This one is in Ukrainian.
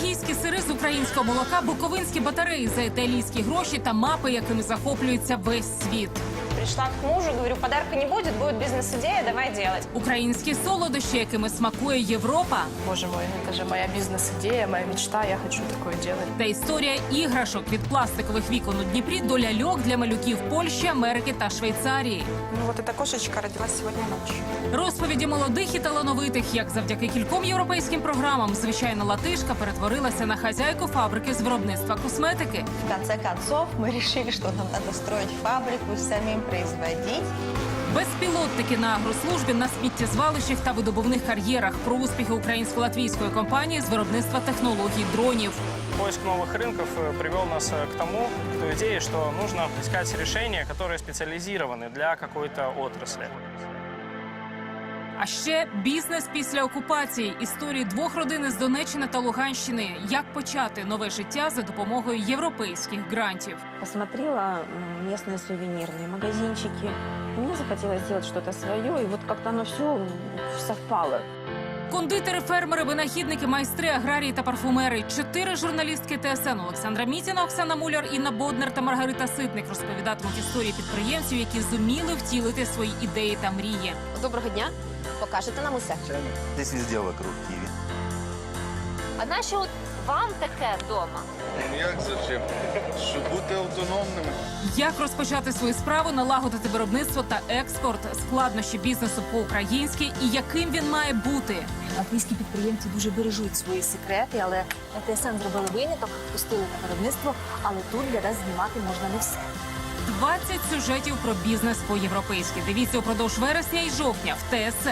бельгійські сири з українського молока, буковинські батареї за італійські гроші та мапи, якими захоплюється весь світ Пришла к мужу, говорю, подарка не будет, будет бизнес-идея, давай делать. Українські солодощі, якими смакує Європа, Боже мой, это же моя бизнес-идея, моя мечта, я хочу такое делать. та історія іграшок від пластикових вікон у Дніпрі до ляльок для малюків Польщі, Америки та Швейцарії. Ну вот эта кошечка родилась сегодня ночью. Розповіді молодих і талановитих, як завдяки кільком європейським програмам, звичайна латишка перетворилася на хазяйку фабрики з виробництва косметики. В конце концов, мы решили, что нам надо строить фабрику, самим производить. Безпілотники на агрослужбі на сміттєзвалищах та видобувних кар'єрах про успіхи українсько-латвійської компанії з виробництва технологій дронів. Поиск новых рынков э, привел нас э, к тому, к той идее, что нужно искать решения, которые специализированы для какой-то отрасли. А ще бізнес після окупації, історії двох родин із Донеччини та Луганщини. Як почати нове життя за допомогою європейських грантів? Посмотрела м, местные сувенирные магазинчики. И Мне захотелось сделать что-то свое, и вот как-то оно все совпало. Кондитери, фермери, винахідники, майстри, аграрії та парфумери. Чотири журналістки ТСН Олександра Мітіна, Оксана Муляр, Інна Боднер та Маргарита Ситник розповідатимуть історії підприємців, які зуміли втілити свої ідеї та мрії. Доброго дня. Покажете нам усе. Здесь везде вокруг Киви. А нащо от вам таке вдома? Ну як зачем? Щоб бути автономними. Як розпочати свою справу, налагодити виробництво та експорт, складнощі бізнесу по-українськи і яким він має бути. Латвійські підприємці дуже бережуть свої секрети, але ТСН зробили виняток, пустили на виробництво, але тут для нас знімати можна не все. 20 сюжетів про бізнес по-європейськи. Дивіться упродовж вересня і жовтня в ТСН.